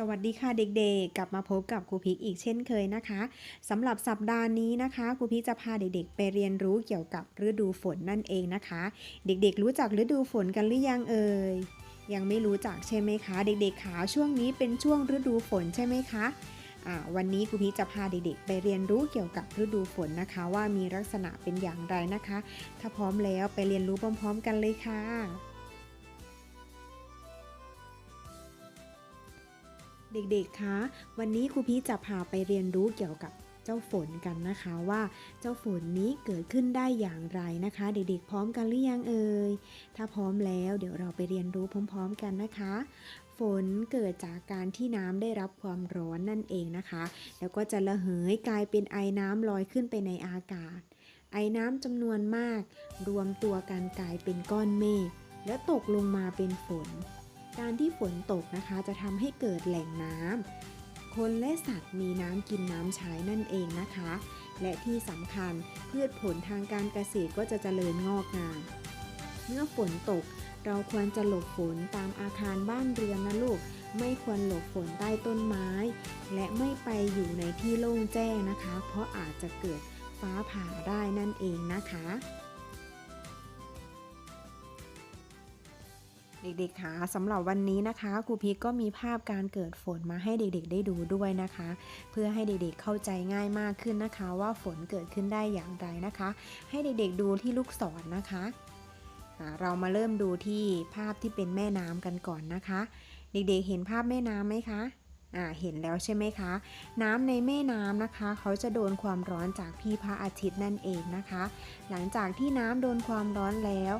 สวัสดีค่ะเด็กๆ กลับมาพบกับครูพิกอีกเช่นเคยนะคะสำหรับสัปดาห์นี้นะคะครูพิกจะพาเด็กๆ ไปเรียนรู้เกี่ยวกับฤดูฝนนั่นเองนะคะ เด็กๆ รู้จักฤดูฝนกันหรือยังเอ่ยยังไม่รู้จักใช่ไหมคะ เด็กๆขาช่วงนี้เป็นช่วงฤดูฝนใช่ไหมคะวันนี้ครูพิจะพาเด็กๆ ไปเรียนรู้เกี่ยวกับฤดูฝนนะคะ ว่ามีลักษณะเป็นอย่างไรนะคะ ถ้าพร้อมแล้วไปเรียนรู้พร้อม ๆ กันเลยค่ะ เด็กๆ คะ วันนี้ครูพีชจะพาไปเรียนรู้เกี่ยวกับเจ้าฝนกันนะคะว่าเจ้าฝนนี้เกิดขึ้นได้อย่างไรนะคะ เด็กๆ พร้อมกันหรือยังเอ่ย ถ้าพร้อมแล้วเดี๋ยวเราไปเรียนรู้พร้อม ๆ กันนะคะ ฝนเกิดจากการที่น้ำได้รับความร้อนนั่นเองนะคะ แล้วก็จะระเหยกลายเป็นไอน้ำลอยขึ้นไปในอากาศ ไอน้ำจำนวนมาก รวมตัวกันกลายเป็นก้อนเมฆแล้วตกลงมาเป็นฝน การที่ฝนตกนะคะจะทำให้เกิดแหล่งน้ำคนและสัตว์มีน้ำกินน้ำใช้นั่นเองนะคะ และที่สำคัญพืชผลทางการเกษตรก็จะเจริญงอกงาม เมื่อฝนตกเราควรจะหลบฝนตามอาคารบ้านเรือนนะลูก ไม่ควรหลบฝนใต้ต้นไม้ และไม่ไปอยู่ในที่โล่งแจ้งนะคะ เพราะอาจจะเกิดฟ้าผ่าได้นั่นเองนะคะ เด็กๆคะสำหรับวันนี้นะคะครูพีคก็มีภาพการเกิดฝนมาให้เด็กๆ ได้ดูด้วยนะคะ เพื่อให้เด็กๆเข้าใจง่ายมากขึ้นนะคะ ว่าฝนเกิดขึ้นได้อย่างไรนะคะ ให้เด็กๆดูที่ลูกศรนนะคะเรามาเริ่มดูที่ภาพที่เป็นแม่น้ำกันก่อนนะคะ เด็กๆเห็นภาพแม่น้ำไหมคะอ่าเห็นแล้วใช่ไหมคะ น้ำในแม่น้ำนะคะ เขาจะโดนความร้อนจากพี่พระอาทิตย์นั่นเองนะคะ หลังจากที่น้ำโดนความร้อนแล้ว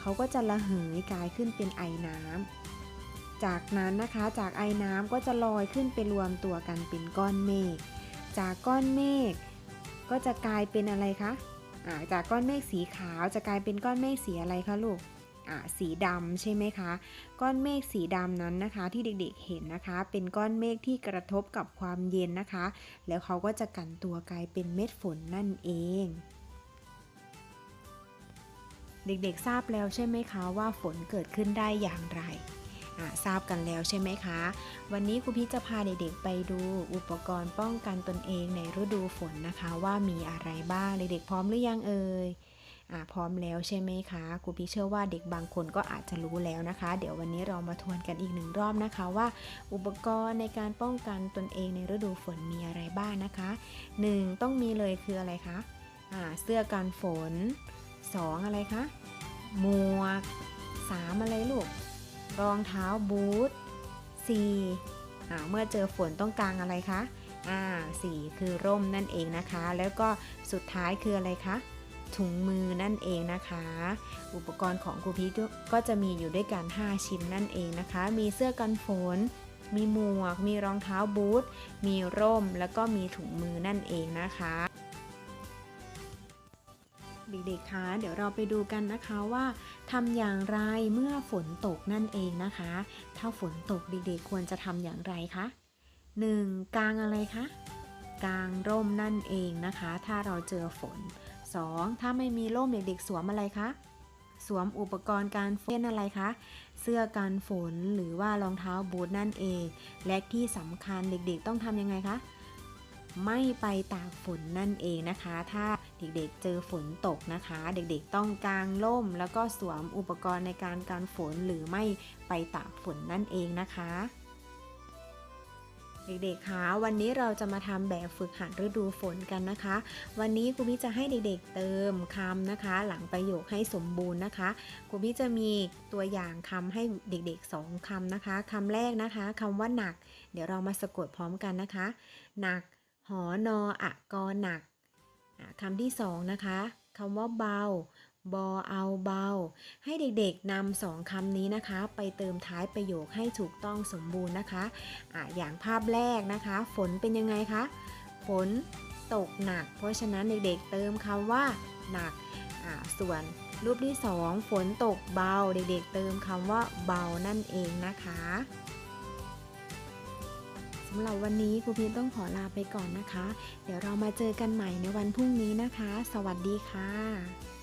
เขาก็จะระเหยกลายขึ้นเป็นไอน้ำจากนั้นนะคะจากไอน้ำก็จะลอยขึ้นไปรวมตัวกันเป็นก้อนเมฆ จากก้อนเมฆก็จะกลายเป็นอะไรคะาจากก้อนเมฆสีขาวจะกลายเป็นก้อนเมฆสีอะไรคะลูกสีดำใช่ไหมคะ ก้อนเมฆสีดำนั้นนะคะ ที่เด็กๆเห็นนะคะ เป็นก้อนเมฆที่กระทบกับความเย็นนะคะ แล้วเขาก็จะกันตัวกลายเป็นเม็ดฝนนั่นเอง เด็กๆทราบแล้วใช่ไหมคะว่าฝนเกิดขึ้นได้อย่างไร ทราบกันแล้วใช่ไหมคะ วันนี้ครูพิชจะพาเด็กๆไปดูอุปกรณ์ป้องกันตนเองในฤดูฝนนะคะ ว่ามีอะไรบ้างเด็กๆพร้อมหรือยังเอ่ยอพร้อมแล้วใช่ไหมคะครูพิชเชื่อว่าเด็กบางคนก็อาจจะรู้แล้วนะคะ เดี๋ยววันนี้เรามาทวนกันอีกหนึ่งรอบนะคะว่า อุปกรณ์ในการป้องกันตนเองในฤดูฝนมีอะไรบ้างนะคะ 1. ต้องมีเลยคืออะไรคะอ่าเสื้อกันฝน 2. อะไรคะ หมวก 3. อะไรลูก รองเท้าบูท 4. อ่าเมื่อเจอฝนต้องกางอะไรคะอ่าสี่คือร่มนั่นเองนะคะ แล้วก็สุดท้ายคืออะไรคะ ถุงมือนั่นเองนะคะ อุปกรณ์ของครูพีก็จะมีอยู่ด้วยกัน 5 ชิ้นนั่นเองนะคะ มีเสื้อกันฝน มีหมวก มีรองเท้าบูท มีร่ม แล้วก็มีถุงมือนั่นเองนะคะ ด็กๆคะเดี๋ยวเราไปดูกันนะคะว่าทำอย่างไรเมื่อฝนตกนั่นเองนะคะ ถ้าฝนตกเด็กๆควรจะทำอย่างไรคะ 1. กางอะไรคะกางร่มนั่นเองนะคะ ถ้าเราเจอฝน 2. ถ้าไม่มีร่มเด็กๆสวมอะไรคะสวมอุปกรณ์การฝนอะไรคะ เสื้อกันฝนหรือว่ารองเท้าบูทนั่นเอง และที่สำคัญเด็กๆต้องทำยังไงคะ ไม่ไปตากฝนนั่นเองนะคะ ถ้าเด็กๆเจอฝนตกนะคะ เด็กๆต้องกางร่ม แล้วก็สวมอุปกรณ์ในการกันฝนหรือไม่ไปตากฝนนั่นเองนะคะ เด็กๆคะวันนี้เราจะมาทำแบบฝึกหัดฤดูฝนกันนะคะ วันนี้ครูพี่จะให้เด็กๆเติมคำนะคะ หลังประโยคให้สมบูรณ์นะคะครูพี่จะมีตัวอย่างคำให้เด็กๆ2คำนะคะคำแรกนะคะคำว่าหนัก เดี๋ยวเรามาสะกดพร้อมกันนะคะ หนัก หอนออะกอหนักคำที่สองนะคะคำว่าเบาบอเอาเบา ให้เด็กๆนำสองคำนี้นะคะ ไปเติมท้ายประโยคให้ถูกต้องสมบูรณ์นะคะอะอย่างภาพแรกนะคะ ฝนเป็นยังไงคะฝนตกหนัก เพราะฉะนั้นเด็กๆเติมคำว่า หนักส่วนรูปที่สองฝนตกเบา เด็กๆเติมคำว่าเบานั่นเองนะคะ สำหรับวันนี้ครูพีชต้องขอลาไปก่อนนะคะ เดี๋ยวเรามาเจอกันใหม่ในวันพรุ่งนี้นะคะ สวัสดีค่ะ